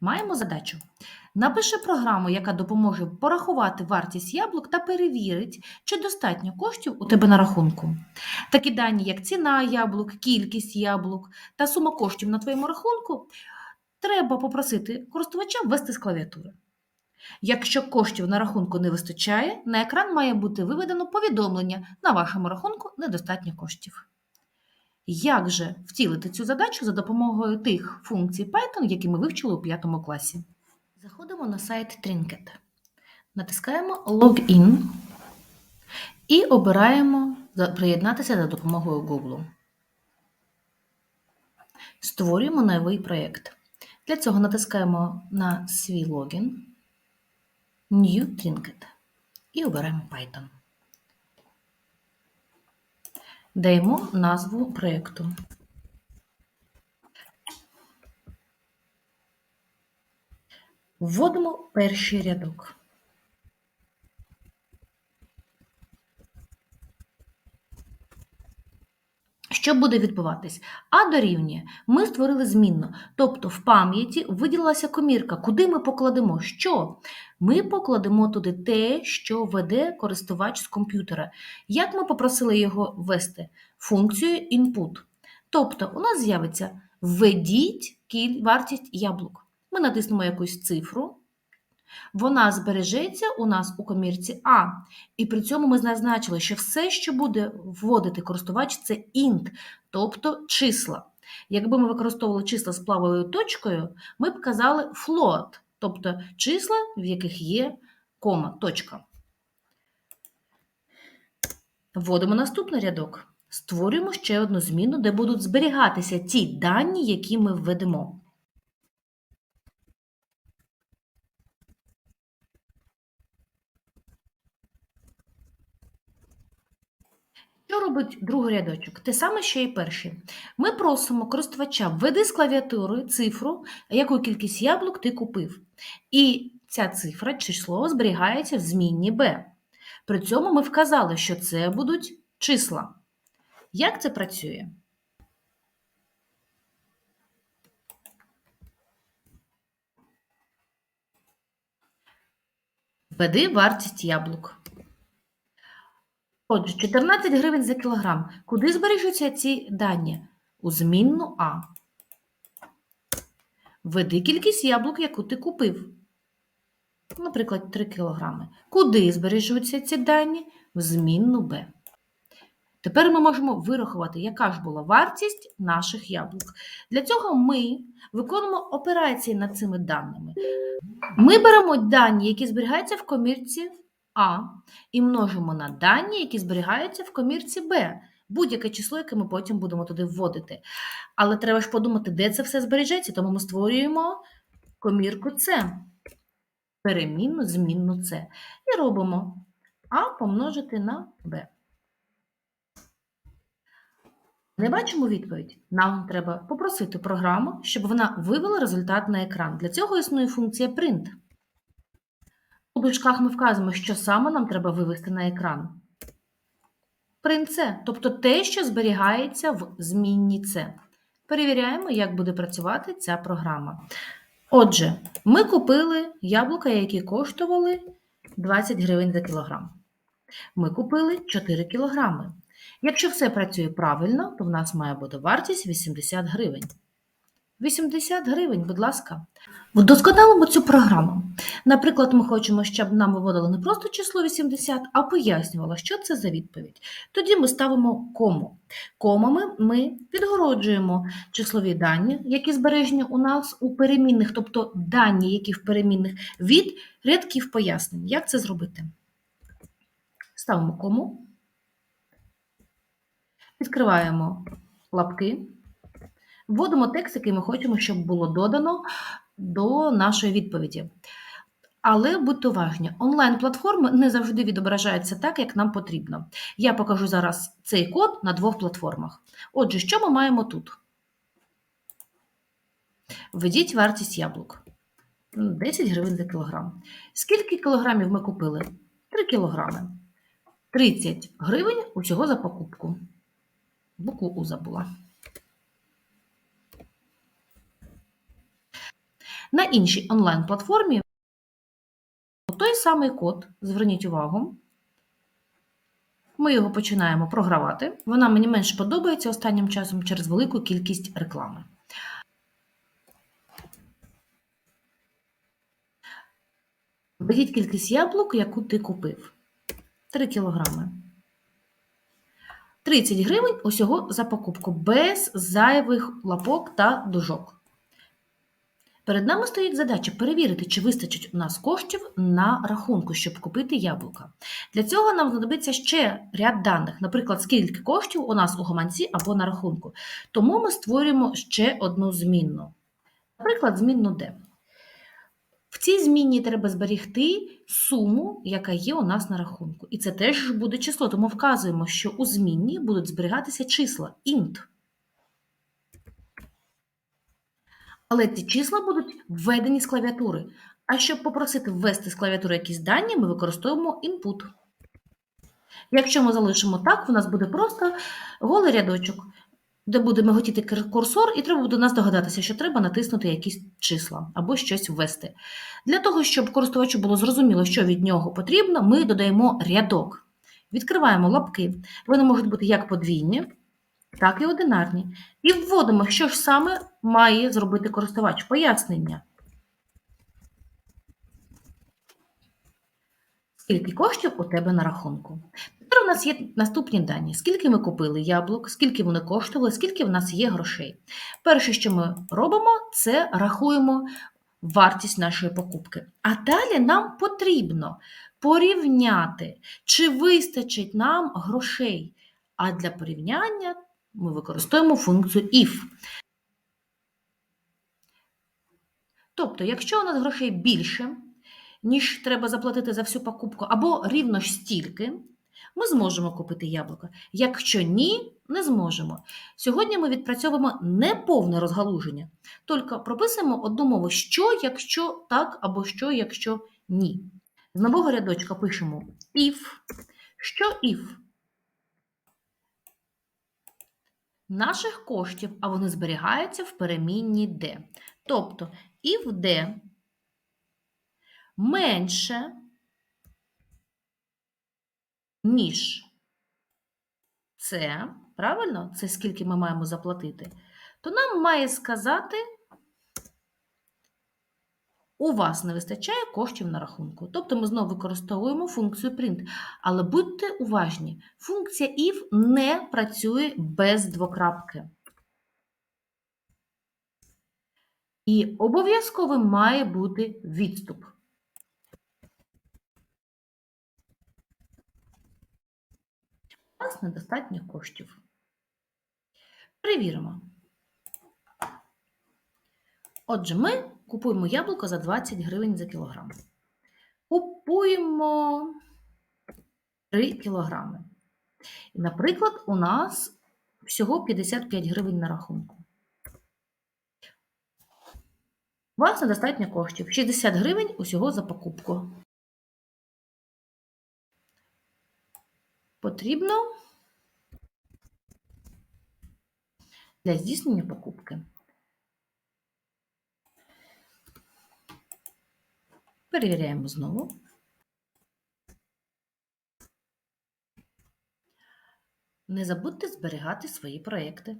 Маємо задачу. Напиши програму, яка допоможе порахувати вартість яблук та перевірить, чи достатньо коштів у тебе на рахунку. Такі дані, як ціна яблук, кількість яблук та сума коштів на твоєму рахунку, треба попросити користувача ввести з клавіатури. Якщо коштів на рахунку не вистачає, на екран має бути виведено повідомлення на вашому рахунку недостатньо коштів. Як же втілити цю задачу за допомогою тих функцій Python, які ми вивчили у 5 класі? Заходимо на сайт Trinket, натискаємо Login і обираємо приєднатися за допомогою Google. Створюємо новий проєкт. Для цього натискаємо на свій логін New Trinket і обираємо Python. Даємо назву проєкту. Вводимо перший рядок. Що буде відбуватись? А дорівнює. Ми створили змінну, тобто в пам'яті виділилася комірка, куди ми покладемо що? Ми покладемо туди те, що веде користувач з комп'ютера. Як ми попросили його ввести? Функцію input. Тобто у нас з'явиться введіть вартість яблук. Ми натиснемо якусь цифру, вона збережеться у нас у комірці А. І при цьому ми зазначили, що все, що буде вводити користувач, це int, тобто числа. Якби ми використовували числа з плавою точкою, ми б казали float, тобто числа, в яких є кома, точка. Вводимо наступний рядок. Створюємо ще одну зміну, де будуть зберігатися ті дані, які ми введемо. Що робить другий рядочок? Те саме, що і перший. Ми просимо користувача введи з клавіатури цифру, яку кількість яблук ти купив. І ця цифра, число, зберігається в змінні b. При цьому ми вказали, що це будуть числа. Як це працює? Введи вартість яблук. Отже, 14 гривень за кілограм. Куди збережуться ці дані? У змінну А. Введи кількість яблук, яку ти купив. Наприклад, 3 кілограми. Куди збережуться ці дані? В змінну Б. Тепер ми можемо вирахувати, яка ж була вартість наших яблук. Для цього ми виконуємо операції над цими даними. Ми беремо дані, які зберігаються в комірці А, і множимо на дані, які зберігаються в комірці Б. Будь-яке число, яке ми потім будемо туди вводити. Але треба ж подумати, де це все збережеться, тому ми створюємо комірку С, перемінну змінну С. І робимо А помножити на Б. Не бачимо відповідь. Нам треба попросити програму, щоб вона вивела результат на екран. Для цього існує функція print. У дужках ми вказуємо, що саме нам треба вивести на екран. Print це, тобто те, що зберігається в змінні це. Перевіряємо, як буде працювати ця програма. Отже, ми купили яблука, які коштували 20 гривень за кілограм. Ми купили 4 кілограми. Якщо все працює правильно, то в нас має бути вартість 80 гривень. 80 гривень, будь ласка. Вдосконалимо цю програму. Наприклад, ми хочемо, щоб нам виводили не просто число 80, а пояснювало, що це за відповідь. Тоді ми ставимо кому. Комами ми відгороджуємо числові дані, які збережені у нас у перемінних, тобто дані, які в перемінних, від рядків пояснень. Як це зробити? Ставимо кому. Відкриваємо лапки, вводимо текст, який ми хочемо, щоб було додано до нашої відповіді. Але будьте уважні, онлайн-платформи не завжди відображаються так, як нам потрібно. Я покажу зараз цей код на двох платформах. Отже, що ми маємо тут? Введіть вартість яблук. 10 гривень за кілограм. Скільки кілограмів ми купили? 3 кілограми. 30 гривень усього за покупку. Букву У забула. На іншій онлайн-платформі той самий код, зверніть увагу. Ми його починаємо програвати. Вона мені менш подобається останнім часом через велику кількість реклами. Введіть кількість яблук, яку ти купив. 3 кілограми. 30 гривень усього за покупку, без зайвих лапок та дужок. Перед нами стоїть задача перевірити, чи вистачить у нас коштів на рахунку, щоб купити яблука. Для цього нам знадобиться ще ряд даних, наприклад, скільки коштів у нас у гаманці або на рахунку. Тому ми створюємо ще одну змінну. Наприклад, змінну D. В цій змінні треба зберігти суму, яка є у нас на рахунку. І це теж буде число, тому вказуємо, що у змінні будуть зберігатися числа int. Але ці числа будуть введені з клавіатури. А щоб попросити ввести з клавіатури якісь дані, ми використовуємо input. Якщо ми залишимо так, у нас буде просто голий рядочок, де буде миготіти курсор, і треба буде нас догадатися, що треба натиснути якісь числа або щось ввести. Для того, щоб користувачу було зрозуміло, що від нього потрібно, ми додаємо рядок. Відкриваємо лапки. Вони можуть бути як подвійні, так і одинарні. І вводимо, що ж саме має зробити користувач. Пояснення. Скільки коштів у тебе на рахунку? Тепер у нас є наступні дані: скільки ми купили яблук, скільки вони коштували, скільки в нас є грошей. Перше, що ми робимо, це рахуємо вартість нашої покупки. А далі нам потрібно порівняти, чи вистачить нам грошей. А для порівняння ми використовуємо функцію if. Тобто, якщо у нас грошей більше, ніж треба заплатити за всю покупку, або рівно ж стільки, ми зможемо купити яблука. Якщо ні, не зможемо. Сьогодні ми відпрацьовуємо неповне розгалуження, тільки прописуємо одну мову, що, якщо так, або що, якщо ні. З нового рядочка пишемо if. Що if? Наших коштів, а вони зберігаються в перемінні D. Тобто, if D менше, ніж це, правильно? Це скільки ми маємо заплатити, то нам має сказати, у вас не вистачає коштів на рахунку. Тобто ми знову використовуємо функцію print. Але будьте уважні, функція if не працює без двокрапки. І обов'язково має бути відступ. У нас недостатньо коштів. Перевіримо. Отже, ми купуємо яблуко за 20 гривень за кілограм. Купуємо 3 кілограми. І, наприклад, у нас всього 55 гривень на рахунку. У вас недостатньо коштів. 60 гривень усього за покупку. Потрібно для здійснення покупки. Перевіряємо знову. Не забудьте зберігати свої проекти.